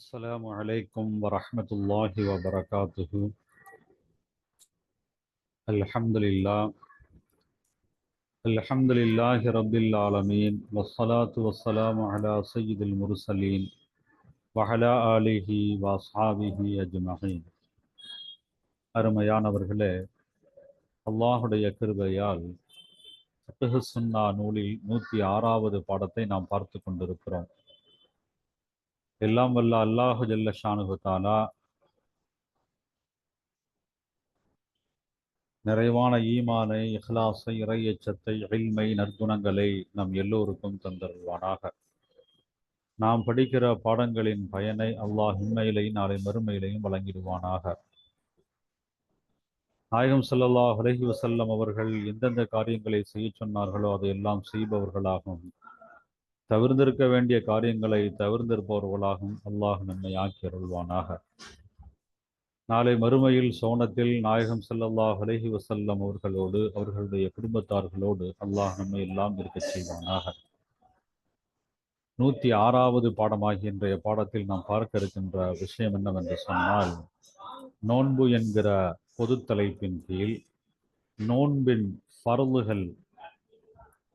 السلام عليكم ورحمة الله وبركاته الحمد لله الحمد لله رب العالمين والصلاة والسلام على سيد المرسلين وعلى آله وأصحابه أجمعين அருமையானவர்களே அல்லாஹுடைய கிருபையால் ஃபக்ஹு சுன்னா நூலில் நூற்றி ஆறாவது பாடத்தை நாம் பார்த்து கொண்டிருக்கிறோம் எல்லாம் வல்ல அல்லாஹு ஜல்ல ஷானுஹு தாலா. நிறைவான ஈமானை இஹ்லாஸை இறையச்சத்தை இல்மை நற்குணங்களை நம் எல்லோருக்கும் தந்தருவானாக நாம் படிக்கிற பாடங்களின் பயனை அல்லாஹ் உண்மையிலையும் நாளை மறுமையிலையும் வழங்கிடுவானாக. நாயகம் ஸல்லல்லாஹு அலைஹி வசல்லம் அவர்கள் எந்தெந்த காரியங்களை செய்ய சொன்னார்களோ அதையெல்லாம் செய்பவர்களாகவும் தவிர்ந்திருக்க வேண்டிய காரியங்களை தவிர்ந்திருப்பவர்களாகவும் அல்லாஹ் நம்மை ஆக்கி அருள்வானாக. நாளை மறுமையில் சோனத்தில் நாயகம் செல்லல்லாஹ் அலஹி வசல்லம் அவர்களோடு அவர்களுடைய குடும்பத்தார்களோடு அல்லாஹ் நம்மை எல்லாம் இருக்கச் செய்வானாக. நூற்றி ஆறாவது பாடமாகிய இன்றைய பாடத்தில் நாம் பார்க்க இருக்கின்ற விஷயம் என்னவென்று சொன்னால் நோன்பு என்கிற பொது தலைப்பின் கீழ் நோன்பின் பருளுகள்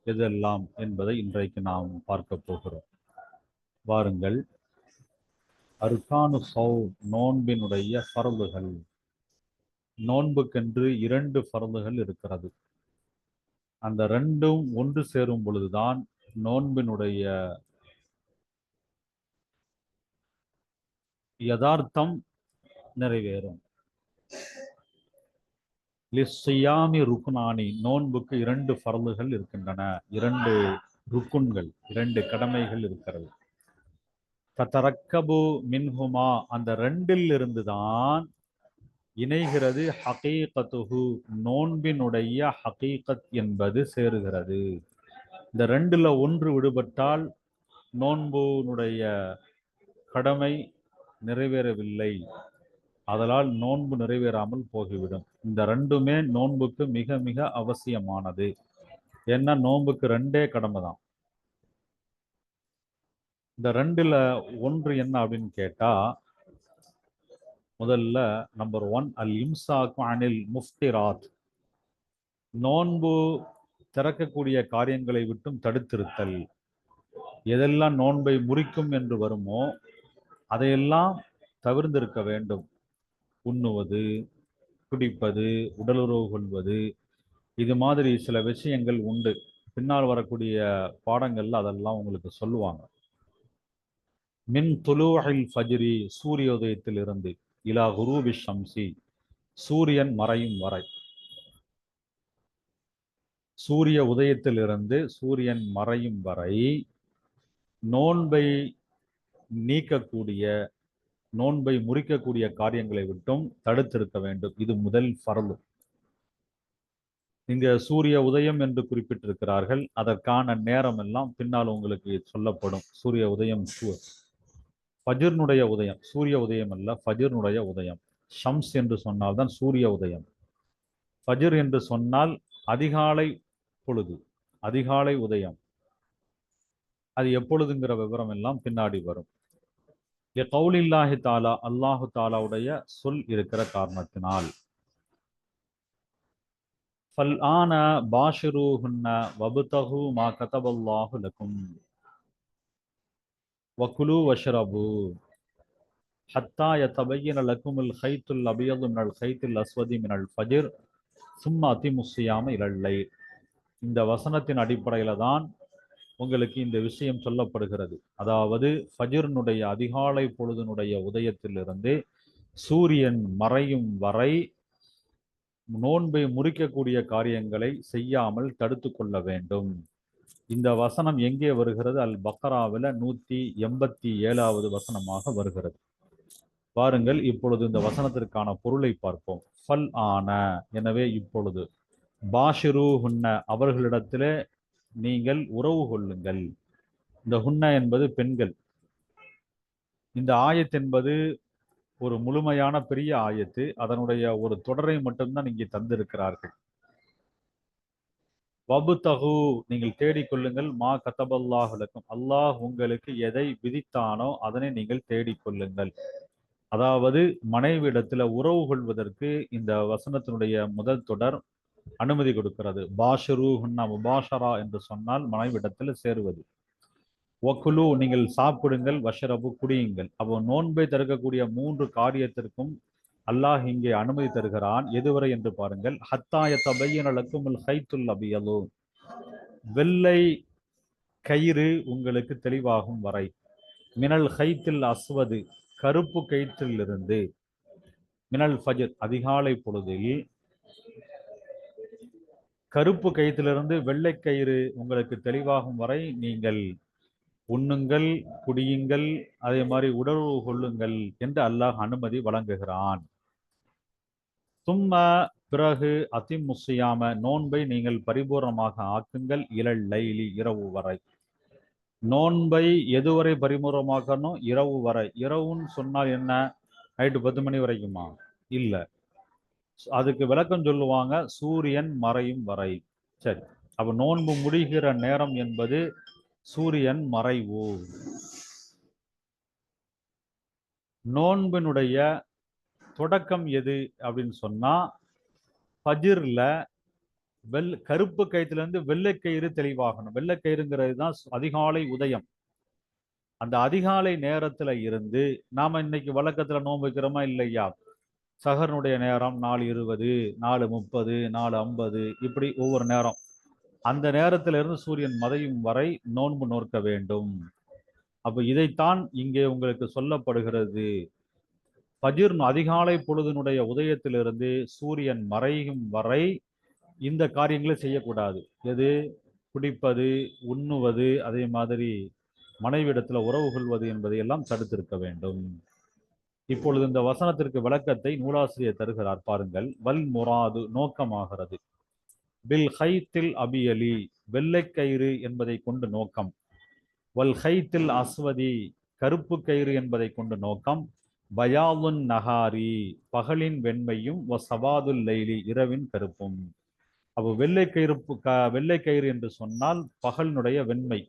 எதெல்லாம் என்பதை இன்றைக்கு நாம் பார்க்க போகிறோம். வாருங்கள். அர்கானு சௌ நோன்பினுடைய பரவுகள் நோன்புக்கென்று இரண்டு பரவுகள் இருக்கிறது. அந்த ரெண்டும் ஒன்று சேரும் பொழுதுதான் நோன்பினுடைய யதார்த்தம் நிறைவேறும். லிஸ்ஸியாமி ருக்னானி நோன்புக்கு இரண்டு பரலுகள் இருக்கின்றன. இரண்டு ருக்குன்கள் இரண்டு கடமைகள் இருக்கிறது. தத்தரக்கபு மின்ஹுமா அந்த ரெண்டில் இருந்துதான் இணைகிறது ஹகீகத்துஹு. நோன்பினுடைய ஹகீகத் என்பது சேருகிறது. இந்த ரெண்டுல ஒன்று விடுபட்டால் நோன்புனுடைய கடமை நிறைவேறவில்லை. அதனால் நோன்பு நிறைவேறாமல் போகிவிடும். இந்த ரெண்டுமே நோன்புக்கு மிக மிக அவசியமானது. ஏன்னா நோன்புக்கு ரெண்டே கடமை தான். இந்த ரெண்டுல ஒன்று என்ன அப்படின்னு கேட்டா முதல்ல நம்பர் ஒன் அல் இம்சாக்கு அனில் முஃப்திராத். நோன்பு திறக்கக்கூடிய காரியங்களை விட்டும் தடுத்திருத்தல். எதெல்லாம் நோன்பை முறிக்கும் என்று வருமோ அதையெல்லாம் தவிர்ந்திருக்க வேண்டும். உண்ணுவது குடிப்பது உடலுறவு கொள்வது இது மாதிரி சில விஷயங்கள் உண்டு. பின்னால் வரக்கூடிய பாடங்கள்ல அதெல்லாம் உங்களுக்கு சொல்லுவாங்க. மின் துலூஹில் ஃபஜ்ரி சூரியோதயத்தில் இருந்து இலா குரூபி ஷம்சி சூரியன் மறையும் வரை. சூரிய உதயத்திலிருந்து சூரியன் மறையும் வரை நோன்பை நீக்கக்கூடிய நோன்பை முறிக்கக்கூடிய காரியங்களை விட்டும் தடுத்திருக்க வேண்டும். இது முதல் பரலு இங்க சூரிய உதயம் என்று குறிப்பிட்டிருக்கிறார்கள். அதற்கான நேரம் எல்லாம் பின்னால் உங்களுக்கு சொல்லப்படும். சூரிய உதயம் ஃபஜிர்னுடைய உதயம். சூரிய உதயம் அல்ல ஃபஜிர்னுடைய உதயம். ஷம்ஸ் என்று சொன்னால்தான் சூரிய உதயம். ஃபஜிர் என்று சொன்னால் அதிகாலை பொழுது அதிகாலை உதயம். அது எப்பொழுதுங்கிற விவரம் எல்லாம் பின்னாடி வரும். கவுலில்லாஹி தாலா அல்லாஹு தாலாவுடைய சொல் இருக்கிற காரணத்தினால். ஃபல் ஆன பாஷிரூஹுன்ன வபுதஹு மா கதபல்லாஹு லக்கும் வகுலு வஷ்ரபு. ஹத்தா யதபையன லக்குமுல் ஹைத்துல் அபியது மினல் ஹைத்துல் அஸ்வதி மினல் ஃபஜிர். சும்மா அதிமுசியாம இலல்லை இந்த வசனத்தின் அடிப்படையில தான் உங்களுக்கு இந்த விஷயம் சொல்லப்படுகிறது. அதாவது ஃபஜிர்னுடைய அதிகாலை பொழுதுனுடைய உதயத்திலிருந்து சூரியன் மறையும் வரை நோன்பை முறிக்கக்கூடிய காரியங்களை செய்யாமல் தடுத்து கொள்ள வேண்டும். இந்த வசனம் எங்கே வருகிறது? அல் பக்கராவில் நூற்றி எண்பத்தி ஏழாவது வசனமாக வருகிறது. பாருங்கள் இப்பொழுது இந்த வசனத்திற்கான பொருளை பார்ப்போம். ஃபல் ஆன எனவே இப்பொழுது பாஷிரு ஹுன்ன அவர்களிடத்திலே நீங்கள் உறவு கொள்ளுங்கள். இந்த ஹுன்ன என்பது பெண்கள். இந்த ஆயத் என்பது ஒரு முழுமையான பெரிய ஆயத்து. அதனுடைய ஒரு தொடரை மட்டும்தான் இங்கே தந்திருக்கிறார்கள். வபுதகு நீங்கள் தேடிக்கொள்ளுங்கள் மா கதபல்லாஹுலக்கும் அல்லாஹ் உங்களுக்கு எதை விதித்தானோ அதனை நீங்கள் தேடிக்கொள்ளுங்கள் அதாவது மனைவியிடத்துல உறவு கொள்வதற்கு இந்த வசனத்தினுடைய முதல் தொடர் அனுமதி கொடுக்கிறது. பாஷரு ஹுன்னா முபாஷரா என்று சொன்னால் மனைவிடத்துல சேருவது. ஒக்குலு நீங்கள் சாப்பிடுங்கள் வஷரபு குடியுங்கள். அப்போ நோன்பை தடுக்கக்கூடிய மூன்று காரியத்திற்கும் அல்லாஹ் இங்கே அனுமதி தருகிறான். எதுவரை என்று பாருங்கள். ஹத்தாய தபையன ஹைத்துல் அபியலு. வெள்ளை கயிறு உங்களுக்கு தெளிவாகும் வரை. மினல் ஹைத்தில் அஸ்வது கருப்பு கயிற்றிலிருந்து. மினல் ஃபஜர் அதிகாலை பொழுதில் கருப்பு கயிற்றிலிருந்து வெள்ளை கயிறு உங்களுக்கு தெளிவாகும் வரை நீங்கள் உண்ணுங்கள் குடியுங்கள் அதே மாதிரி உணர்வு கொள்ளுங்கள் என்று அல்லாஹ் அனுமதி வழங்குகிறான். சும்மா பிறகு அதிமுசியாம நோன்பை நீங்கள் பரிபூர்ணமாக ஆக்குங்கள் இளல் லைலி இரவு வரை. நோன்பை எதுவரை பரிபூர்ணமாக்கணும்? இரவு வரை. இரவுன்னு சொன்னால் என்ன? நைட்டு பத்து மணி வரைக்குமா? இல்லை. அதுக்கு விளக்கம் சொல்லுவாங்க சூரியன் மறையும் வரை. சரி அப்ப நோன்பு முடிகிற நேரம் என்பது சூரியன் மறைவு. நோன்பினுடைய தொடக்கம் எது அப்படின்னு சொன்னா பஜிர்ல வெள் கருப்பு கயிற்றுல இருந்து வெள்ளைக்கயிறு தெளிவாகணும். வெள்ளைக்கயிறுங்கிறது தான் அதிகாலை உதயம். அந்த அதிகாலை நேரத்துல இருந்து நாம இன்னைக்கு வழக்கத்துல நோன்பு வைக்கிறோமா இல்லையா? சகரனுடைய நேரம் நாலு இருபது நாலு முப்பது நாலு ஐம்பது இப்படி ஒவ்வொரு நேரம். அந்த நேரத்துல இருந்து சூரியன் மதையும் வரை நோன்பு நோக்க வேண்டும். அப்போ இதைத்தான் இங்கே உங்களுக்கு சொல்லப்படுகிறது. பஜிர் அதிகாலை பொழுதினுடைய உதயத்திலிருந்து சூரியன் மறையும் வரை இந்த காரியங்களை செய்யக்கூடாது. எது? குடிப்பது உண்ணுவது அதே மாதிரி மனைவிடத்தில் உறவு கொள்வது என்பதை எல்லாம் தடுத்திருக்க வேண்டும். இப்பொழுது இந்த வசனத்திற்கு விளக்கத்தை நூலாசிரியர் தருகிறார். பாருங்கள். வல் முராது நோக்கமாகிறது. பில் ஹைத்தில் அபியலி வெள்ளைக்கயிறு என்பதை கொண்டு நோக்கம். வல் ஹைத்தில் அஸ்வதி கருப்பு கயிறு என்பதை கொண்டு நோக்கம். பயாலுன் நகாரி பகலின் வெண்மையும் வ சபாதுல் லைலி இரவின் கருப்பும். அப்போ வெள்ளை கயிறு க வெள்ளை கயிறு என்று சொன்னால் பகலினுடைய வெண்மை.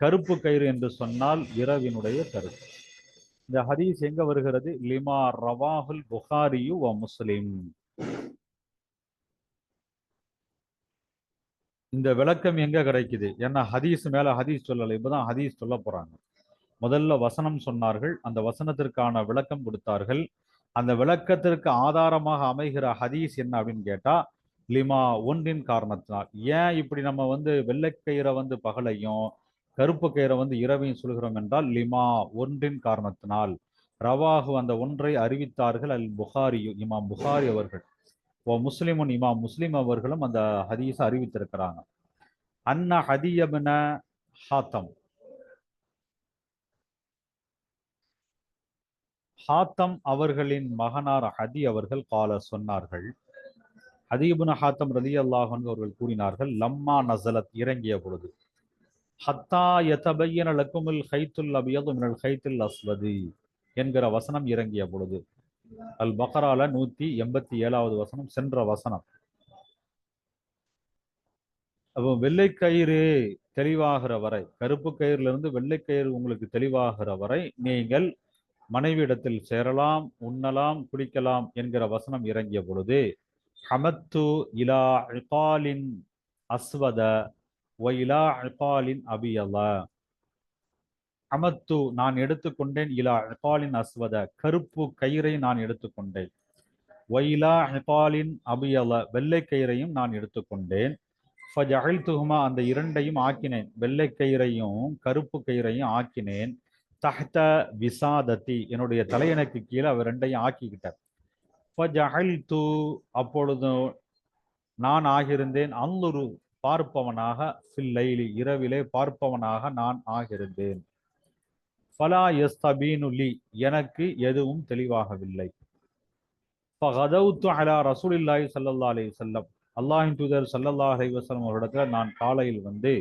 கருப்பு கயிறு என்று சொன்னால் இரவினுடைய கருப்பு இந்த ஹதீஸ் எங்க வருகிறது? லிமா ரவாஹுல் புகாரியு வ முஸ்லிம். இந்த விளக்கம் எங்க கிடைக்குது? ஏன்னா ஹதீஸ் மேல ஹதீஸ் சொல்லலை. இப்பதான் ஹதீஸ் சொல்ல போறாங்க. முதல்ல வசனம் சொன்னார்கள். அந்த வசனத்திற்கான விளக்கம் கொடுத்தார்கள். அந்த விளக்கத்திற்கு ஆதாரமாக அமைகிற ஹதீஸ் என்ன அப்படின்னு கேட்டா லிமா ஒன்றின் காரணத்தினால். ஏன் இப்படி நம்ம வந்து வெள்ளைக்கயிறை வந்து பகலையும் கருப்பு கயிறை வந்து இரவையும் சொல்கிறோம் என்றால் லிமா ஒன்றின் காரணத்தினால். ரவாகு அந்த ஒன்றை அறிவித்தார்கள் அல் புகாரி இமாம் புகாரி அவர்கள். ஓ முஸ்லிமுன் இமாம் முஸ்லிம் அவர்களும் அந்த ஹதீஸை அறிவித்திருக்கிறாங்க. அன்ன ஹதியபின ஹாத்தம். ஹாத்தம் அவர்களின் மகனார் ஹதி அவர்கள் கால சொன்னார்கள். ஹதீபுன ஹாத்தம் ரலி அல்லாஹன் அவர்கள் கூறினார்கள் லம்மா நசலத் இறங்கிய பொழுது. ஹத்தா யதபையன லக்குமுல் ஹைத்துல் அபியது மினல் ஹைத்துல் அஸ்வதி என்கிற வசனம் இறங்கிய பொழுது. அல் பக்ரால நூத்தி எண்பத்தி ஏழாவது வசனம் சென்ற வசனம். அப்போ வெள்ளைக்கயிறு தெளிவாகிற வரை கருப்பு கயிறுல இருந்து வெள்ளைக்கயிறு உங்களுக்கு தெளிவாகிற வரை நீங்கள் மனைவியிடத்தில் சேரலாம் உண்ணலாம் குடிக்கலாம் என்கிற வசனம் இறங்கிய பொழுது ஹமத்து இலா இகாலின் அஸ்வத ஒயிலா இலா அபியலா அபியல அமத்து நான் எடுத்துக்கொண்டேன். இலா இகாலின் அஸ்வத. கருப்பு கயிறை நான் எடுத்துக்கொண்டேன். ஒயிலா இகாலின் அபியல வெள்ளை கயிறையும் நான் எடுத்துக்கொண்டேன். ஃபஜஅல்துஹுமா அந்த இரண்டையும் ஆக்கினேன். வெள்ளை கயிறையும் கருப்பு கயிறையும் ஆக்கினேன். தஹ்த விசாதத்தி. என்னுடைய தலையணைக்கு கீழே அவர் ரெண்டையும் ஆக்கிக்கிட்டார் ஃபஜஅல்து அப்பொழுது நான் ஆகியிருந்தேன். அல்லுரு பார்ப்பவனாக ஃபில்லைலி இரவிலே பார்ப்பவனாக நான் ஆகியிருந்தேன். ஃபலா எஸ்தபீனுலி எனக்கு எதுவும் தெளிவாகவில்லை. ஃபகதவுத்து அலா ரசூலில்லாஹி சல்லல்லா அலி வஸல்லம் அல்லாஹின் தூதர் சல்லல்லா அலைஹி வஸல்லம் அவரிடத்துல நான் காலையில் வந்து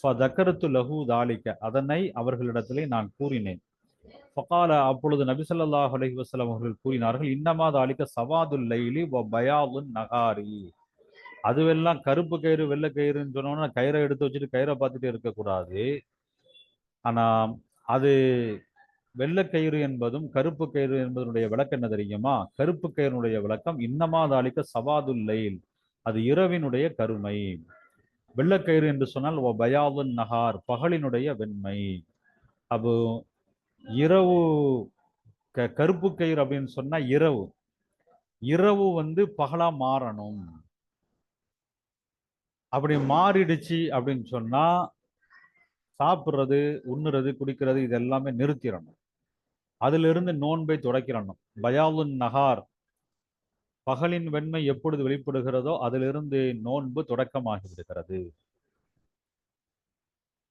ஃபதக்கரத்து லஹு தாலிக்க அதனை அவர்களிடத்திலே நான் கூறினேன். ஃபகால அப்பொழுது நபி ஸல்லல்லாஹு அலஹி வசலம் அவர்கள் கூறினார்கள் இன்னமா தாலிக்க சவாதுல் லைலி வ பயாதுன் நகாரி. அதுவெல்லாம் கருப்பு கயிறு வெள்ளை கயிறுன்னு சொன்னோம்னா கயிறை எடுத்து வச்சுட்டு கயிறை பார்த்துட்டு இருக்கக்கூடாது. ஆனால் அது வெள்ளை கயிறு என்பதும் கருப்பு கயிறு என்பதனுடைய விளக்கம் என்ன தெரியுமா? கருப்பு கயிறுனுடைய விளக்கம் இன்னமா தாலிக்க சவாதுல்லையில் அது இரவினுடைய கருமை. வெள்ளக்கயிறு என்று சொன்னால் ஓ பயாவுன் நகார் பகலினுடைய வெண்மை. அப்போ இரவு க கருப்பு கயிறு அப்படின்னு சொன்னா இரவு. இரவு வந்து பகலா மாறணும். அப்படி மாறிடுச்சு அப்படின்னு சொன்னா சாப்பிட்றது உண்ணுறது குடிக்கிறது இது எல்லாமே நிறுத்திடணும். அதிலிருந்து நோன்பை துடைக்கிறணும். பயாலுன் நகார் பகலின் வெண்மை எப்பொழுது வெளிப்படுகிறதோ அதிலிருந்து நோன்பு தொடக்கமாகி விடுகிறது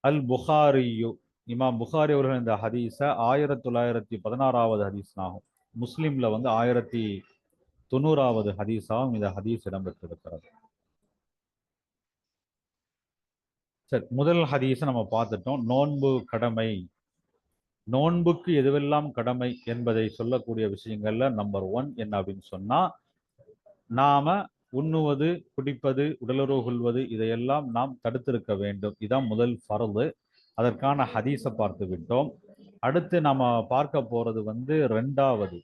அல் புகாரியு இமாம் புகாரி அவர்கள் இந்த ஹதீஸ ஆயிரத்தி தொள்ளாயிரத்தி பதினாறாவது ஹதீஸ் ஆகும் முஸ்லிம்ல வந்து ஆயிரத்தி தொண்ணூறாவது ஹதீஸாகவும் இந்த ஹதீஸ் இடம்பெற்றிருக்கிறது. சரி முதல் ஹதீஸை நம்ம பார்த்துட்டோம். நோன்பு கடமை. நோன்புக்கு எதுவெல்லாம் கடமை என்பதை சொல்லக்கூடிய விஷயங்கள்ல நம்பர் ஒன் என்ன அப்படின்னு சொன்னா நாம உண்ணுவது குடிப்பது உடலுறவு கொள்வது இதையெல்லாம் நாம் தடுத்திருக்க வேண்டும். இதான் முதல் ஃபரது. அதற்கான ஹதீஸை பார்த்து விட்டோம். அடுத்து நாம பார்க்க போறது வந்து ரெண்டாவது.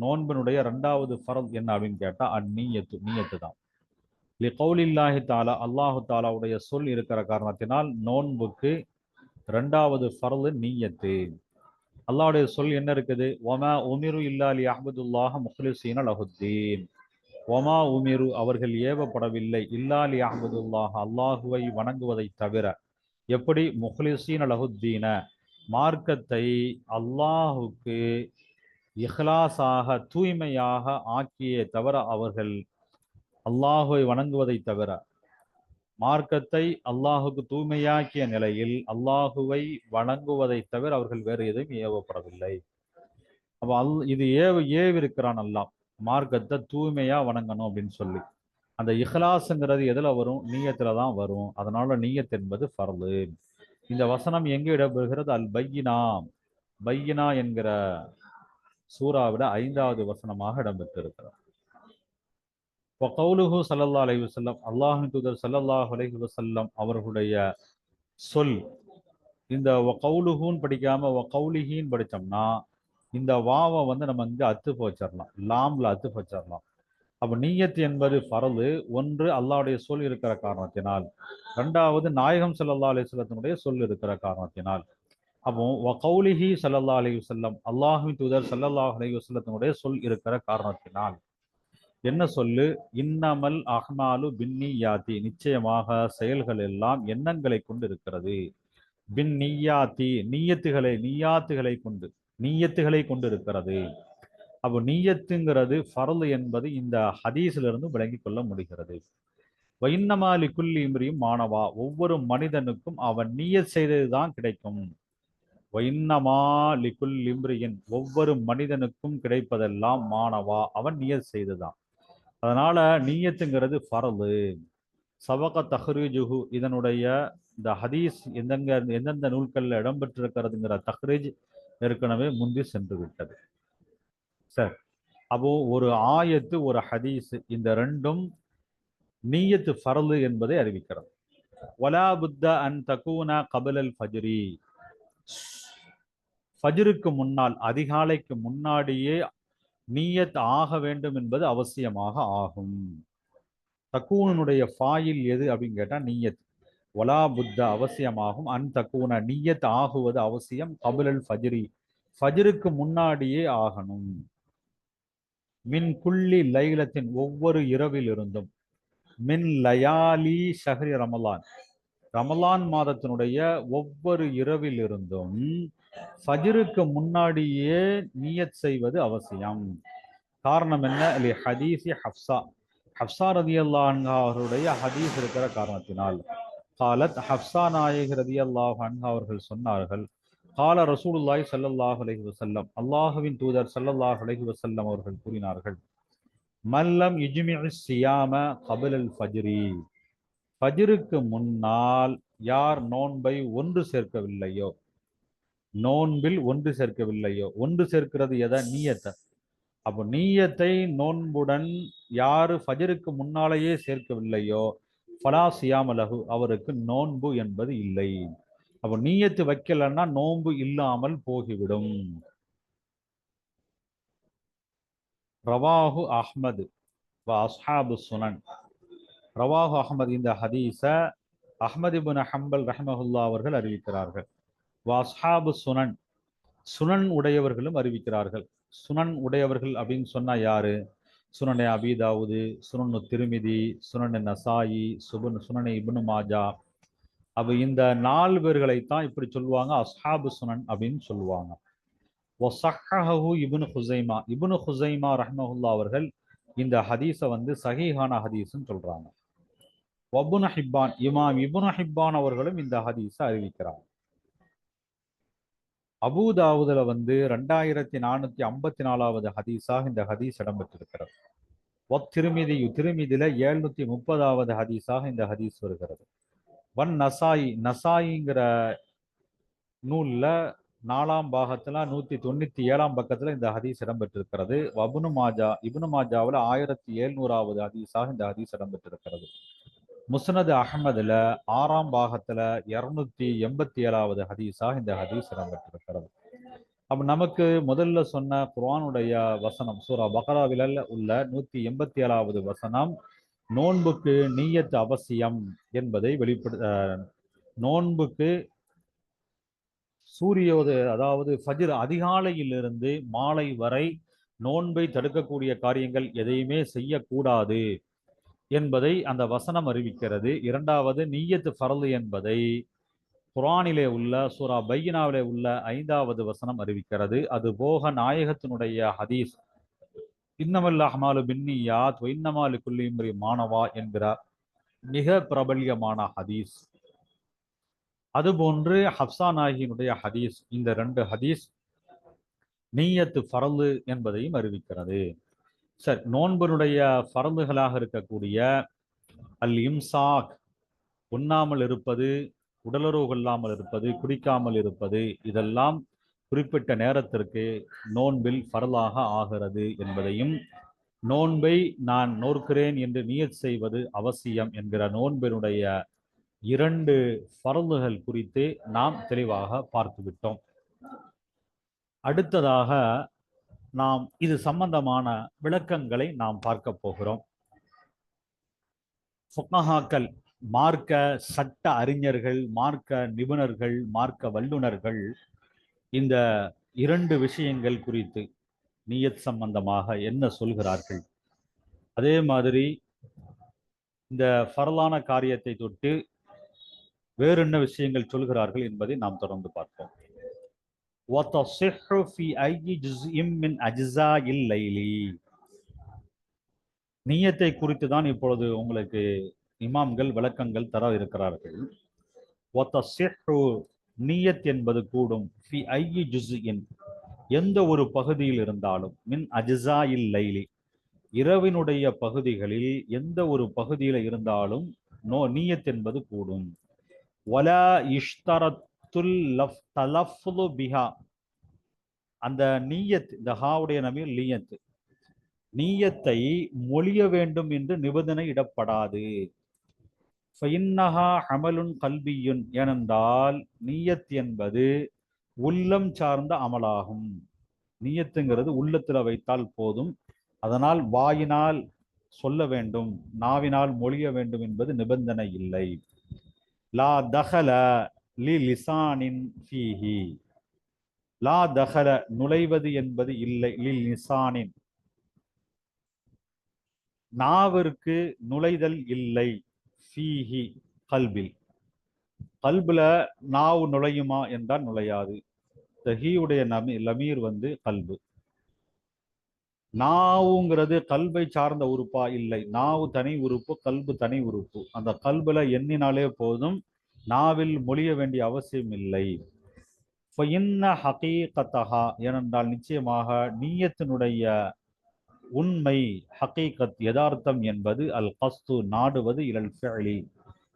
நோன்பினுடைய ரெண்டாவது ஃபரத் என்ன அப்படின்னு கேட்டா அந்நீயத்து நீயத்து தான் லிகௌலில்லாஹி தாலா அல்லாஹு தாலாவுடைய சொல் இருக்கிற காரணத்தினால் நோன்புக்கு ரெண்டாவது ஃபரது நீயத்து. அல்லாவுடைய சொல் என்ன இருக்குது? ஒமா உமிரு இல்லா அலி அஹ்மதுல்லாஹ முஹ்லிசீன் அலஹுத்தீன் ஒமா உமிரு அவர்கள் ஏவப்படவில்லை. இல்லா அலி அஹ்மதுல்லாஹ் அல்லாஹுவை வணங்குவதை தவிர. எப்படி? முஹ்லிசீன் அலஹுத்தீன மார்க்கத்தை அல்லாஹுக்கு இஹ்லாஸாக தூய்மையாக ஆக்கியே தவிர அவர்கள் அல்லாஹுவை வணங்குவதை தவிர மார்க்கத்தை அல்லாஹுக்கு தூய்மையாக்கிய நிலையில் அல்லாஹுவை வணங்குவதை தவிர அவர்கள் வேறு எதுவும் ஏவப்படவில்லை. அப்போ அல் இது ஏவ ஏவிருக்கிறான் அல்லாம் மார்க்கத்தை தூய்மையா வணங்கணும் அப்படின்னு சொல்லி. அந்த இஹ்லாஸுங்கிறது எதுல வரும்? நீயத்துல தான் வரும். அதனால நீயத் என்பது ஃபர்லு. இந்த வசனம் எங்கே இடம்பெறுகிறது? அல் பையினா. பையினா என்கிற சூறாவிட ஐந்தாவது வசனமாக இடம்பெற்றிருக்கிறது கவுலுஹு சல்லல்லா அலைஹி வஸல்லம் அல்லாஹின் தூதர் சல்லல்லாஹு அலஹி வசல்லம் அவர்களுடைய சொல் இந்த கவுலுஹூன்னு படிக்காம கவுலிஹின்னு படிச்சோம்னா இந்த வாவை வந்து நம்ம இங்கே அத்து போச்சிடலாம் லாம்ல அத்து போச்சிடலாம் அப்போ நீயத் என்பது பரது ஒன்று அல்லாவுடைய சொல் இருக்கிற காரணத்தினால் ரெண்டாவது நாயகம் சல்லா அலி சொல்லத்தினுடைய சொல் இருக்கிற காரணத்தினால். அப்போ வகௌலிஹி ஸல்லல்லாஹு அலி வஸல்லம் அல்லாஹ்வின் தூதர் ஸல்லல்லாஹு அலி வஸல்லத்தினுடைய சொல் இருக்கிற காரணத்தினால் என்ன சொல்லு? இன்னமல் அஹ்மாலு பின்னி யாத்தி நிச்சயமாக செயல்கள் எல்லாம் எண்ணங்களை கொண்டு இருக்கிறது பின் நீயாத்தி நீயத்துகளை நீயாத்துகளை கொண்டு நீயத்துகளை கொண்டு இருக்கிறது அப்போ நீயத்துங்கிறது ஃபரல் என்பது இந்த ஹதீஸிலிருந்து விளங்கி கொள்ள முடிகிறது. வைன்னமாலி குல்லி இம்ரியும் மாணவா. ஒவ்வொரு மனிதனுக்கும் அவன் நீயத் செய்ததுதான் கிடைக்கும். வைன்னமா லிகுல் இம்ரியின். ஒவ்வொரு மனிதனுக்கும் கிடைப்பதெல்லாம் மாணவா. அவன் நியத் செய்ததுதான் அதனால நீயத்துங்கிறது ஃபரலு. சபக தஹ்ரீஜுஹு இதனுடைய இந்த ஹதீஸ் எந்தெங்க எந்தெந்த நூல்களில் இடம்பெற்றிருக்கிறதுங்கிற தஹ்ரீஜ் ஏற்கனவே முந்தி சென்று விட்டது சார். அப்போ ஒரு ஆயத்து ஒரு ஹதீஸ் இந்த ரெண்டும் நீயத்து ஃபரலு என்பதை அறிவிக்கிறது. வலா புத்த அன் தகூன அல் ஃபஜ்ரி. ஃபஜ்ருக்கு முன்னால் அதிகாலைக்கு முன்னாடியே நீயத் ஆக வேண்டும் என்பது அவசியமாக ஆகும். தக்கூனுடைய ஃபாயில் எது அப்படின்னு கேட்டால் நீயத். ஒலா புத்த அவசியமாகும். அன் தக்கூன நீயத் ஆகுவது அவசியம். கபிலல் ஃபஜ்ரி. ஃபஜ்ருக்கு முன்னாடியே ஆகணும். மின் குள்ளி லைலத்தின் ஒவ்வொரு இரவில் இருந்தும் மின் லயாலி ஷஹரி ரமலான். ரமலான் மாதத்தினுடைய ஒவ்வொரு இரவில் இருந்தும் ஃபஜ்ருக்கு முன்னாடியே நியத் செய்வது அவசியம். காரணம் என்ன? லி ஹதீஸி ஹப்சா. ஹப்சா ரதி அல்லாஹா அவருடைய ஹதீஸ் இருக்கிற காரணத்தினால். காலத் ஹப்சா நாயக் ரதி அல்லாஹ் அவர்கள் சொன்னார்கள் கால ரசூலுல்லாய் சல்லல்லாஹ் அலஹி வசல்லம் அல்லாஹுவின் தூதர் சல்லல்லாஹ் அலஹி வசல்லம் அவர்கள் கூறினார்கள் மல்லம் இஜ்மி சியாம கபிலல் ஃபஜ்ரி. ஃபஜ்ருக்கு முன்னால் யார் நோன்பை ஒன்று சேர்க்கவில்லையோ நோன்பில் ஒன்று சேர்க்கவில்லையோ? ஒன்று சேர்க்கிறது எதை? நீயத்தை. அப்போ நீயத்தை நோன்புடன் யாரு ஃபஜருக்கு முன்னாலேயே சேர்க்கவில்லையோ? ஃபலா சியாமலகு அவருக்கு நோன்பு என்பது இல்லை. அப்போ நீயத்து வைக்கலன்னா நோன்பு இல்லாமல் போகிவிடும். ரவாஹு அஹ்மது அஸ்ஹாபு சுனன். ரவாஹு அஹ்மது இந்த ஹதீஸ அஹ்மது இப்னு ஹம்பல் ரஹமஹுல்லா அவர்கள் அறிவிக்கிறார்கள். வாஸ்ஹாபு சுனன். சுனன் உடையவர்களும் அறிவிக்கிறார்கள். சுனன் உடையவர்கள் அப்படின்னு சொன்னால் யாரு? சுனனே அபிதாவுது சுனனு திருமிதி சுனனு நசாயி சுபன் சுனனே இபுனு மாஜா. அப்போ இந்த நாலு பேர்களைத்தான் இப்படி சொல்லுவாங்க அஸ்ஹாபு சுனன் அப்படின்னு சொல்லுவாங்க. ஒசஹஹு இபுனு ஹுசைமா. இபுனு ஹுசைமா ரஹ்மஹுல்லா அவர்கள் இந்த ஹதீஸை வந்து சஹீஹான ஹதீஸ்ன்னு சொல்றாங்க. வபுன ஹிப்பான் இமாம் இபுன ஹிப்பான் அவர்களும் இந்த ஹதீஸை அறிவிக்கிறார் அபூதாவுதுல வந்து ரெண்டாயிரத்தி நானூத்தி ஐம்பத்தி நாலாவது ஹதீஸாக இந்த ஹதீஸ் இடம்பெற்றிருக்கிறது. ஒத் திருமிதி திருமிதியில எழுநூத்தி முப்பதாவது ஹதீஸாக இந்த ஹதீஸ் வருகிறது. வன் நசாயி நசாயிங்கிற நூல்ல நாலாம் பாகத்துல நூத்தி தொண்ணூத்தி ஏழாம் பக்கத்துல இந்த ஹதீஸ் இடம்பெற்றிருக்கிறது. வபுனு மாஜா இபுனு மாஜாவில் ஆயிரத்தி எழுநூறாவது ஹதீஸாக இந்த ஹதீஸ் இடம்பெற்றிருக்கிறது. முஸ்னது அகமதுல ஆறாம் பாகத்துல இருநூத்தி எண்பத்தி ஏழாவது ஹதீஸாக இந்த ஹதீஸ் இடம்பெற்றிருக்கிறது. அப்ப நமக்கு முதல்ல சொன்ன குர்ஆனுடைய வசனம் சூரா பக்ராவில உள்ள நூத்தி எண்பத்தி ஏழாவது வசனம் நோன்புக்கு நீயத்து அவசியம் என்பதை வெளிப்படு நோன்புக்கு சூரியோதய அதாவது ஃபஜிர் அதிகாலையிலிருந்து மாலை வரை நோன்பை தடுக்கக்கூடிய காரியங்கள் எதையுமே செய்யக்கூடாது. என்பதை அந்த வசனம் அறிவிக்கிறது. இரண்டாவது நீயத்து ஃபரது என்பதை குரானிலே உள்ள சூரா பையினாவிலே உள்ள ஐந்தாவது வசனம் அறிவிக்கிறது. அது போக நாயகத்தினுடைய ஹதீஸ் இன்னமல்ல அஹ்மாலு பின்னியாத் இன்னமாலு குல்லிம்ரி மாணவா என்கிற மிக பிரபல்யமான ஹதீஸ். அதுபோன்று ஹப்சா நாயகியினுடைய ஹதீஸ் இந்த ரெண்டு ஹதீஸ் நீயத்து ஃபரது என்பதையும் அறிவிக்கிறது. சார் நோன்பனுடைய பரந்துகளாக இருக்கக்கூடிய அல் இம்சாக் உண்ணாமல் இருப்பது உடலுறவு கொள்ளாமல் இருப்பது குடிக்காமல் இருப்பது இதெல்லாம் குறிப்பிட்ட நேரத்திற்கு நோன்பில் பரலாக ஆகிறது என்பதையும் நோன்பை நான் நோற்கிறேன் என்று நியத் செய்வது அவசியம் என்கிற நோன்பினுடைய இரண்டு பரந்துகள் குறித்து நாம் தெளிவாக பார்த்துவிட்டோம். அடுத்ததாக நாம் இது சம்பந்தமான விளக்கங்களை நாம் பார்க்க போகிறோம். ஃபுக்ஹாக்கள் மார்க்க சட்ட அறிஞர்கள் மார்க்க நிபுணர்கள் மார்க்க வல்லுனர்கள் இந்த இரண்டு விஷயங்கள் குறித்து நியத் சம்பந்தமாக என்ன சொல்கிறார்கள்? அதே மாதிரி இந்த ஃபரலான காரியத்தை தொட்டு வேறு என்ன விஷயங்கள் சொல்கிறார்கள் என்பதை நாம் தொடர்ந்து பார்ப்போம். நீயத்தை குறித்து தான் இப்பொழுது உங்களுக்கு இமாம்கள் விளக்கங்கள் தர இருக்கிறார்கள். ஒத்தசிஹு நீயத் என்பது கூடும். ஃபி ஐயி ஜுஸ்இன் எந்த ஒரு பகுதியில் இருந்தாலும் மின் அஜிசா இல் லைலி இரவினுடைய பகுதிகளில் எந்த ஒரு பகுதியில் இருந்தாலும் நோ நீயத் என்பது கூடும். வலா இஷ்தரத் தலஃபுலு பிஹா. அந்த நீயத் இந்த ஹாவுடைய நமில் லீயத் நீயத்தை மொழிய வேண்டும் என்று நிபந்தனை இடப்படாது. ஃபைன்னஹா அமலுன் கல்வியுன் ஏனென்றால் நீயத் என்பது உள்ளம் சார்ந்த அமலாகும். நீயத்துங்கிறது உள்ளத்துல வைத்தால் போதும். அதனால் வாயினால் சொல்ல வேண்டும். நாவினால் மொழிய வேண்டும் என்பது நிபந்தனை இல்லை. லா தஹல லி லிசானின் ஃபீஹி. லா தஹல நுழைவது என்பது இல்லை. லி லிசானின் நாவிற்கு நுழைதல் இல்லை. ஃபீஹி கல்பில். கல்புல நாவு நுழையுமா என்றால் நுழையாது. தஹியுடைய நமி லமீர் வந்து கல்பு. நாவுங்கிறது கல்வை சார்ந்த உறுப்பா இல்லை. நாவு தனி உறுப்பு கல்பு தனி உறுப்பு. அந்த கல்புல எண்ணினாலே போதும். நாவில் மொழிய வேண்டிய அவசியம் இல்லை. ஃபைன்ன ஹகீகத்தஹா ஏனென்றால் நிச்சயமாக நீயத்தினுடைய உண்மை ஹகீகத் யதார்த்தம் என்பது அல் கஸ்து நாடுவது இலல் ஃபிஅலி.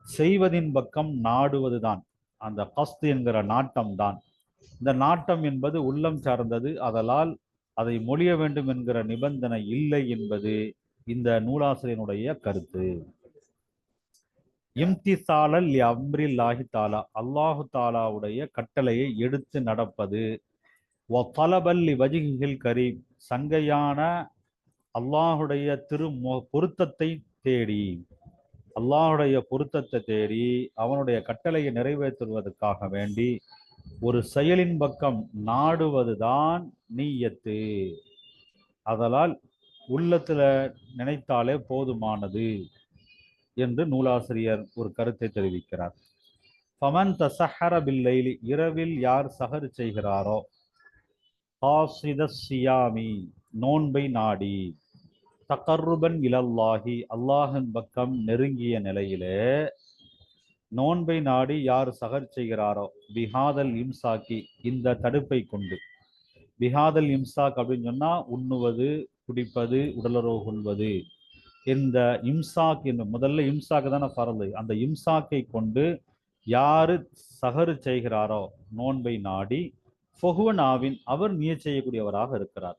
செய்வதின் பக்கம் நாடுவது தான் அந்த கஸ்து என்கிற நாட்டம் தான் இந்த நாட்டம் என்பது உள்ளம் சார்ந்தது. அதலால் அதை மொழிய வேண்டும் என்கிற நிபந்தனை இல்லை என்பது இந்த நூலாசிரியனுடைய கருத்து. இம்திசாலல் அம்ரில்லாஹி தாலா. அல்லாஹு தாலாவுடைய கட்டளையை எடுத்து நடப்பது. ஒலபல்லி வஜிகில் கரீம். சங்கையான அல்லாஹுடைய திரு பொருத்தத்தை தேடி. அல்லாஹுடைய பொருத்தத்தை தேடி அவனுடைய கட்டளையை நிறைவேற்றுவதற்காக வேண்டி ஒரு செயலின் பக்கம் நாடுவதுதான் நீயத்து. அதனால் உள்ளத்துல நினைத்தாலே போதுமானது. என்று நூலாசிரியர் ஒரு கருத்தை தெரிவிக்கிறார். ஃபமன் தசஹர பில்லைலி இரவில் யார் சஹர் செய்கிறாரோ ஹாசித சியாமி நோன்பை நாடி தகர்ருபன் இலல்லாஹி அல்லாஹின் பக்கம் நெருங்கிய நிலையிலே நோன்பை நாடி யார் சகர் செய்கிறாரோ பிஹாதல் இம்சாக்கி இந்த தடுப்பை கொண்டு. பிஹாதல் இம்சாக் அப்படின்னு சொன்னா உண்ணுவது குடிப்பது உடலுறவு கொள்வது. இந்த இம்சாக் என்று முதல்ல இம்சாக்கு தானே பரது அந்த இம்சாக்கை கொண்டு யாரு சகரு செய்கிறாரோ நோன்பை நாடி ஃபொகுவனாவின் அவர் நீய செய்யக்கூடியவராக இருக்கிறார்.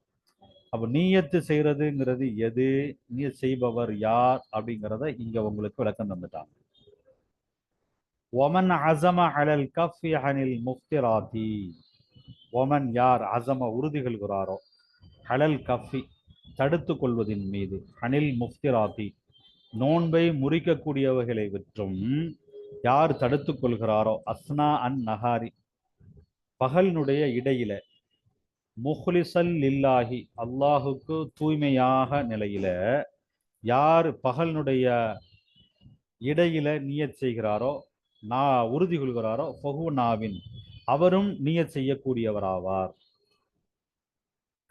அப்ப நீயத்து செய்யறதுங்கிறது எது? நீய செய்பவர் யார்? அப்படிங்கிறத இங்க உங்களுக்கு விளக்கம் தந்துட்டாங்க ஒமன் அசம அலல் கஃபி அனில் முஃப்திராதி. ஒமன் யார் அசம உறுதி கொள்கிறாரோ ஹலல் கஃபி. தடுத்து கொள்வதின் மீது. அனில் முஃப்திராதி நோன்பை முறிக்கக்கூடியவைகளை விற்றும் யார் தடுத்து கொள்கிறாரோ அஸ்னா அன் நஹாரி. பகலினுடைய இடையில முஹ்லிசல் இல்லாஹி அல்லாஹுக்கு தூய்மையாக நிலையில யார் பகலினுடைய இடையில நியத் செய்கிறாரோ நா உறுதி கொள்கிறாரோ ஃபஹு நாவின் அவரும் நியத் செய்யக்கூடியவராவார்.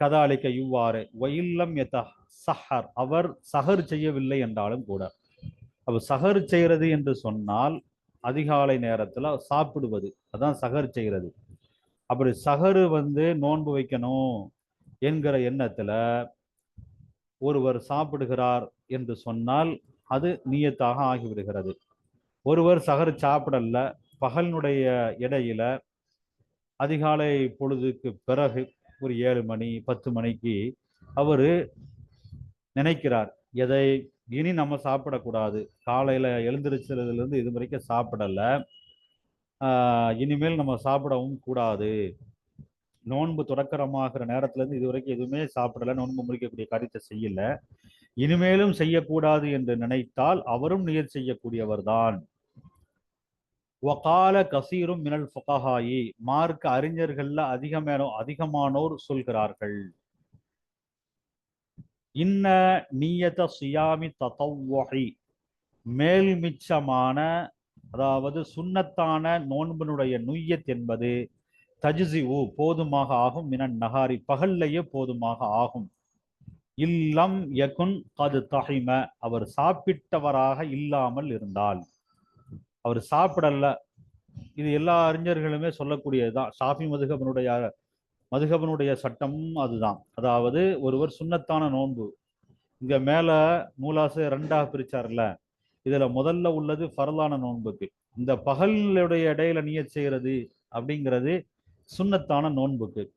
கதாலிக்க இவ்வாறு ஒயில்லம் எத்த சஹர் அவர் சஹர் செய்யவில்லை என்றாலும் கூட. அப்ப சஹர் செய்கிறது என்று சொன்னால் அதிகாலை நேரத்துல சாப்பிடுவது அதான் சஹர் செய்கிறது அப்படி சஹரு வந்து நோன்பு வைக்கணும் என்கிற எண்ணத்துல ஒருவர் சாப்பிடுகிறார் என்று சொன்னால் அது நீயத்தாக ஆகிவிடுகிறது. ஒருவர் சகர் சாப்பிடல பகலினுடைய இடையில அதிகாலை பொழுதுக்கு பிறகு ஒரு ஏழு மணி பத்து மணிக்கு அவரு நினைக்கிறார் எதை இனி நம்ம சாப்பிடக்கூடாது. காலையில எழுந்திரிச்சதுல இருந்து இது வரைக்கும் சாப்பிடல. ஆஹ் இனிமேல் நம்ம சாப்பிடவும் கூடாது. நோன்பு தொடக்கரமாகிற நேரத்துல இருந்து இது வரைக்கும் எதுவுமே சாப்பிடல. நோன்பு முடிக்கக்கூடிய காரியத்தை செய்யல. இனிமேலும் செய்யக்கூடாது என்று நினைத்தால் அவரும் நியர் செய்யக்கூடியவர் தான். வகால கசீரும் மினல் ஃபுகஹாயி மார்க்க அறிஞர்கள்ல அதிகமான அதிகமானோர் சொல்கிறார்கள். இன்ன நீயத சுயாமி தத்தவ்வஹி மேல் மிச்சமான அதாவது சுன்னத்தான நோன்பனுடைய நுய்யத் என்பது தஜிசிவு போதுமாக ஆகும் மினன் நகாரி பகல்லையே போதுமாக ஆகும். இல்லம் யகுன் கது தகைம அவர் சாப்பிட்டவராக இல்லாமல் இருந்தால். அவர் சாப்பிடல. இது எல்லா அறிஞர்களுமே சொல்லக்கூடியதுதான் ஷாஃபி மதுகபனுடைய மதுகபனுடைய சட்டமும் அதுதான். அதாவது ஒருவர் சுண்ணத்தான நோன்பு. இங்க மேல மூலாசு ரெண்டாக பிரிச்சார்ல. இதுல முதல்ல உள்ளது ஃபரலான நோன்புக்கு. இந்த பகலுடைய இடையில நீயத் செய்யறது அப்படிங்கிறது சுன்னத்தான நோன்புக்கு.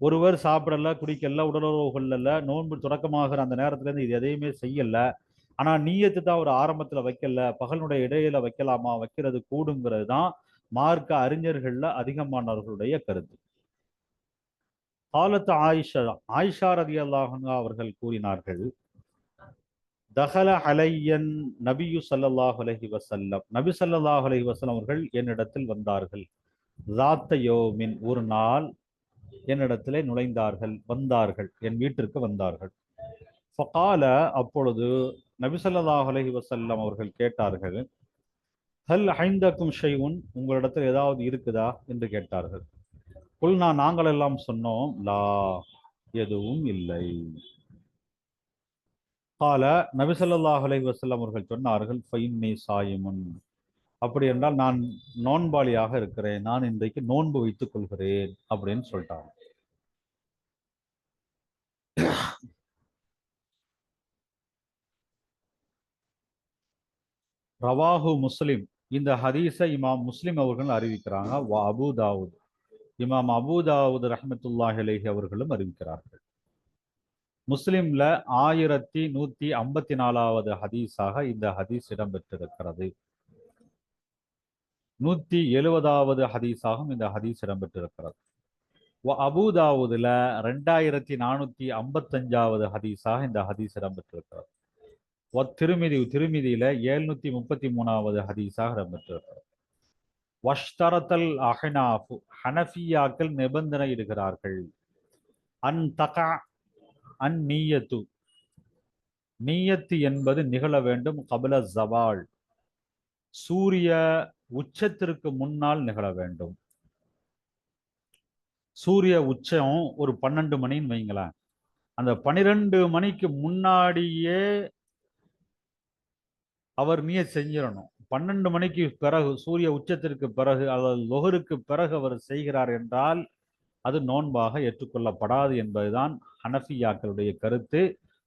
ஒருவர் சாப்பிடல குடிக்கல உடலுறவு கொள்ளல நோன்பு தொடக்கமாகிற அந்த நேரத்துல இருந்து இது எதையுமே செய்யல. ஆனா நீயத்து தான் ஒரு ஆரம்பத்துல வைக்கல? பகலுடைய இடையில வைக்கலாமா? வைக்கிறது கூடுங்கிறது தான் மார்க்க அறிஞர்கள்ல அதிகமானவர்களுடைய கருத்து. காலத்து ஆயிஷா ஆயிஷா ரதி அவர்கள் கூறினார்கள் தஹல அலையன் நபியு சல்லல்லாஹு அலஹி வசல்லம் நபி சல்லல்லாஹு அலஹி வசல்லம் அவர்கள் என்னிடத்தில் வந்தார்கள். ராத்தயோமின் ஒரு நாள் என்னிடத்திலே நுழைந்தார்கள் வந்தார்கள் என் வீட்டிற்கு வந்தார்கள். ஃபகால அப்பொழுது நபி அலஹி வசல்லம் அவர்கள் கேட்டார்கள் ஹல் ஐந்தக்கும் ஷைஉன்? உங்களிடத்தில் ஏதாவது இருக்குதா? என்று கேட்டார்கள். குல்னா நாங்கள் எல்லாம் சொன்னோம் லா எதுவும் இல்லை. கால நபிசல்லாஹ் ஸல்லல்லாஹு அலைஹி அவர்கள் சொன்னார்கள் ஃபைன்னி சாயிமுன். அப்படி என்றால் நான் நோன்பாளியாக இருக்கிறேன் நான் இன்றைக்கு நோன்பு வைத்துக் கொள்கிறேன் அப்படின்னு சொல்லிட்டாங்க. ரவாஹு முஸ்லிம். இந்த ஹதீஸை இமாம் முஸ்லிம் அவர்கள் அறிவிக்கிறாங்க. வ அபு தாவூத். இமாம் அபு தாவூத் ரஹமத்துல்லாஹி அவர்களும் அறிவிக்கிறார்கள். முஸ்லிம்ல ஆயிரத்தி நூத்தி ஐம்பத்தி நாலாவது ஹதீஸாக இந்த ஹதீஸ் இடம்பெற்றிருக்கிறது. நூத்தி எழுவதாவது ஹதீஸாகவும் இந்த ஹதீஸ் இடம்பெற்றிருக்கிறது. அபுதாவுதுல ரெண்டாயிரத்தி நானூத்தி ஐம்பத்தஞ்சாவது ஹதீஸாக இந்த ஹதீஸ் இடம்பெற்றிருக்கிறது. திருமிதி திருமிதியில எழுநூத்தி முப்பத்தி மூணாவது ஹதீஸாக இடம்பெற்றிருக்கிறது வஷ்தரத்தல் அஹனாஃபு ஹனஃபியாக்கள் நிபந்தனை இடுகிறார்கள். அன் தகா அன் நீயத்து. நீயத்து என்பது நிகழ வேண்டும் கபல ஜவால். சூரிய உச்சத்திற்கு முன்னால் நிகழ வேண்டும். சூரிய உச்சம் ஒரு பன்னெண்டு மணின்னு வைங்களேன். அந்த பனிரெண்டு மணிக்கு முன்னாடியே அவர் நீய செஞ்சிடணும் பன்னெண்டு மணிக்கு பிறகு சூரிய உச்சத்திற்கு பிறகு அதாவது லொகருக்கு பிறகு அவர் செய்கிறார் என்றால் அது நோன்பாக ஏற்றுக்கொள்ளப்படாது என்பதுதான் ஹனஃபியாக்களுடைய கருத்து.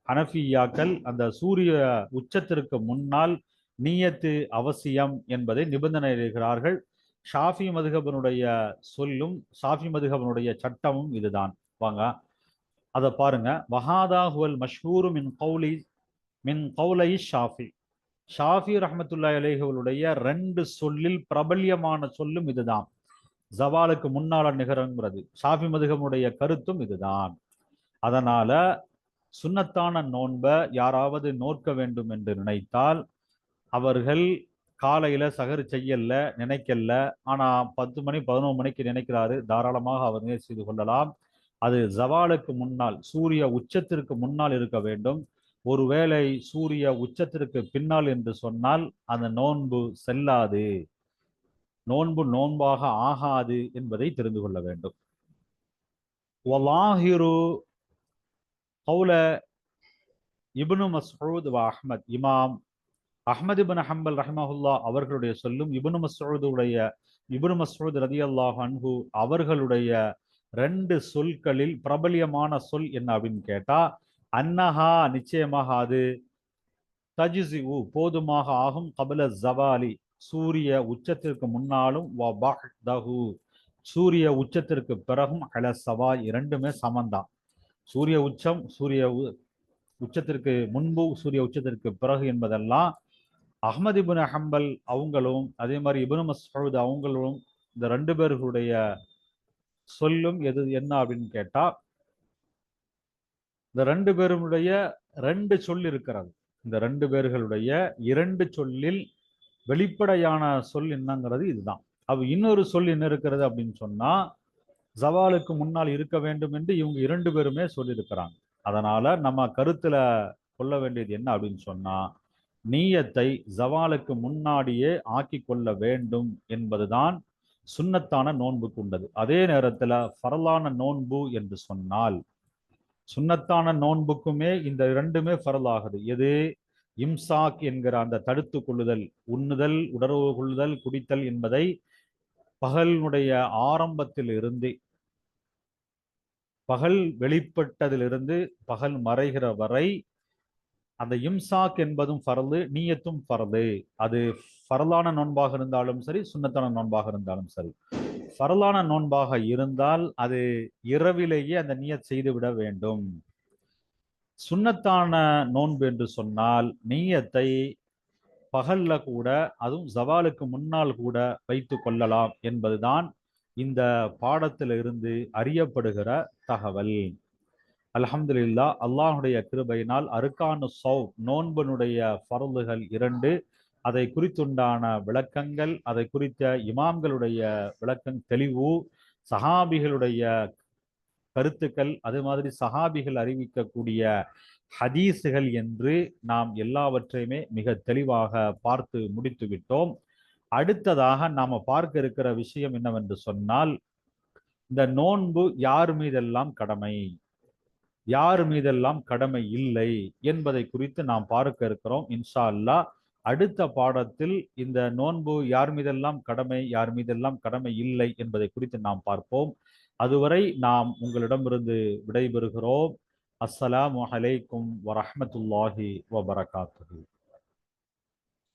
ஹனஃபியாக்கள் அந்த சூரிய உச்சத்திற்கு முன்னால் நீயத்து அவசியம் என்பதை நிபந்தனை இருக்கிறார்கள். ஷாஃபி மதுகபனுடைய சொல்லும் ஷாஃபி மதுகபனுடைய சட்டமும் இதுதான். வாங்க அதை பாருங்க. வஹாதா ஹுவல் மஷ்ஹூரு மின் கௌலி மின் கௌலை ஷாஃபி. ஷாஃபி ரஹமத்துல்லா அலேஹுடைய ரெண்டு சொல்லில் பிரபல்யமான சொல்லும் இதுதான். ஜவாலுக்கு முன்னால நிகரங்கிறது. ஷாஃபி மதுகமுடைய கருத்தும் இதுதான். அதனால சுண்ணத்தான நோன்பை யாராவது நோக்க வேண்டும் என்று நினைத்தால் அவர்கள் காலையில சகர் செய்யல நினைக்கல. ஆனா பத்து மணி பதினோரு மணிக்கு நினைக்கிறாரு. தாராளமாக அவர் நேர் செய்து கொள்ளலாம். அது ஜவாலுக்கு முன்னால் சூரிய உச்சத்திற்கு முன்னால் இருக்க வேண்டும். ஒருவேளை சூரிய உச்சத்திற்கு பின்னால் என்று சொன்னால் அந்த நோன்பு செல்லாது. நோன்பு நோன்பாக ஆகாது என்பதை தெரிந்து கொள்ள வேண்டும். வலாஹிரு கௌல இபுனு மசூத் வ அஹ்மத் இமாம் அஹ்மது இபின் ஹம்பல் ரஹ்மஹுல்லா அவர்களுடைய சொல்லும் இபுனு மசூதுடைய இபுனு மசூத் ரதி அல்லாஹ் அன்ஹு அவர்களுடைய ரெண்டு சொற்களில் பிரபலியமான சொல் என்ன அப்படின்னு கேட்டா அன்னஹா நிச்சயமாக அது தஜிசி போதுமாக ஆகும். கபல ஜவாலி சூரிய உச்சத்திற்கு முன்னாலும் சூரிய உச்சத்திற்கு பிறகும் அல சவா இரண்டுமே சமந்தான். சூரிய உச்சம் சூரிய உச்சத்திற்கு முன்பு சூரிய உச்சத்திற்கு பிறகு என்பதெல்லாம் அஹமது இபுன் அஹம்பல் அவங்களும் அதே மாதிரி இபுன் மசூத் அவங்களும் இந்த ரெண்டு பேர்களுடைய சொல்லும் எது என்ன அப்படின்னு கேட்டால் இந்த ரெண்டு பேருடைய ரெண்டு சொல் இருக்கிறது. இந்த ரெண்டு பேர்களுடைய இரண்டு சொல்லில் வெளிப்படையான சொல் என்னங்கிறது இதுதான். அவ இன்னொரு சொல் என்ன இருக்கிறது அப்படின்னு சொன்னா ஜவாலுக்கு முன்னால் இருக்க வேண்டும் என்று இவங்க இரண்டு பேருமே சொல்லியிருக்கிறாங்க. அதனால நம்ம கருத்துல கொள்ள வேண்டியது என்ன அப்படின்னு சொன்னா நீயத்தை ஜவாலுக்கு முன்னாடியே ஆக்கி கொள்ள வேண்டும் என்பதுதான் சுண்ணத்தான நோன்புக்கு உண்டது. அதே நேரத்துல ஃபரலான நோன்பு என்று சொன்னால் சுண்ணத்தான நோன்புக்குமே இந்த இரண்டுமே ஃபரலாகுது. எது? இம்சாக் என்கிற அந்த தடுத்து கொள்ளுதல் உண்ணுதல் உடறவு கொள்ளுதல் குடித்தல் என்பதை பகலினுடைய ஆரம்பத்தில் இருந்து பகல் வெளிப்பட்டதிலிருந்து பகல் மறைகிற வரை அந்த இம்சாக் என்பதும் ஃபரது நீயத்தும் ஃபரது அது ஃபரலான நோன்பாக இருந்தாலும் சரி சுண்ணத்தான நோன்பாக இருந்தாலும் சரி. பரலான நோன்பாக இருந்தால் அது இரவிலேயே அந்த நீயத் செய்துவிட வேண்டும். சுண்ணத்தான நோன்பு என்று சொன்னால் நீயத்தை பகல்ல கூட அதுவும் ஜவாலுக்கு முன்னால் கூட வைத்து கொள்ளலாம் என்பதுதான் இந்த பாடத்தில் இருந்து அறியப்படுகிற தகவல். அலமதுல்லா அல்லாஹுடைய கிருபையினால் அருக்கானு சௌ நோன்பனுடைய பரலுகள் இரண்டு அதை குறித்துண்டான விளக்கங்கள் அதை குறித்த இமாம்களுடைய விளக்கம் தெளிவு சஹாபிகளுடைய கருத்துக்கள் அது மாதிரி சஹாபிகள் அறிவிக்கக்கூடிய ஹதீஸுகள் என்று நாம் எல்லாவற்றையுமே மிக தெளிவாக பார்த்து முடித்து விட்டோம். அடுத்ததாக நாம் பார்க்க இருக்கிற விஷயம் என்னவென்று சொன்னால் இந்த நோன்பு யார் மீதெல்லாம் கடமை? யார் மீதெல்லாம் கடமை இல்லை என்பதை குறித்து நாம் பார்க்க இருக்கிறோம். இன்ஷா அல்லா அடுத்த பாடத்தில் இந்த நோன்பு யார் மீதெல்லாம் கடமை யார் மீதெல்லாம் கடமை இல்லை என்பதை குறித்து நாம் பார்ப்போம். அதுவரை நாம் உங்களிடமிருந்து விடைபெறுகிறோம். அஸ்ஸலாமு அலைக்கும் வரமத்துல்லாஹி வபரகாத்து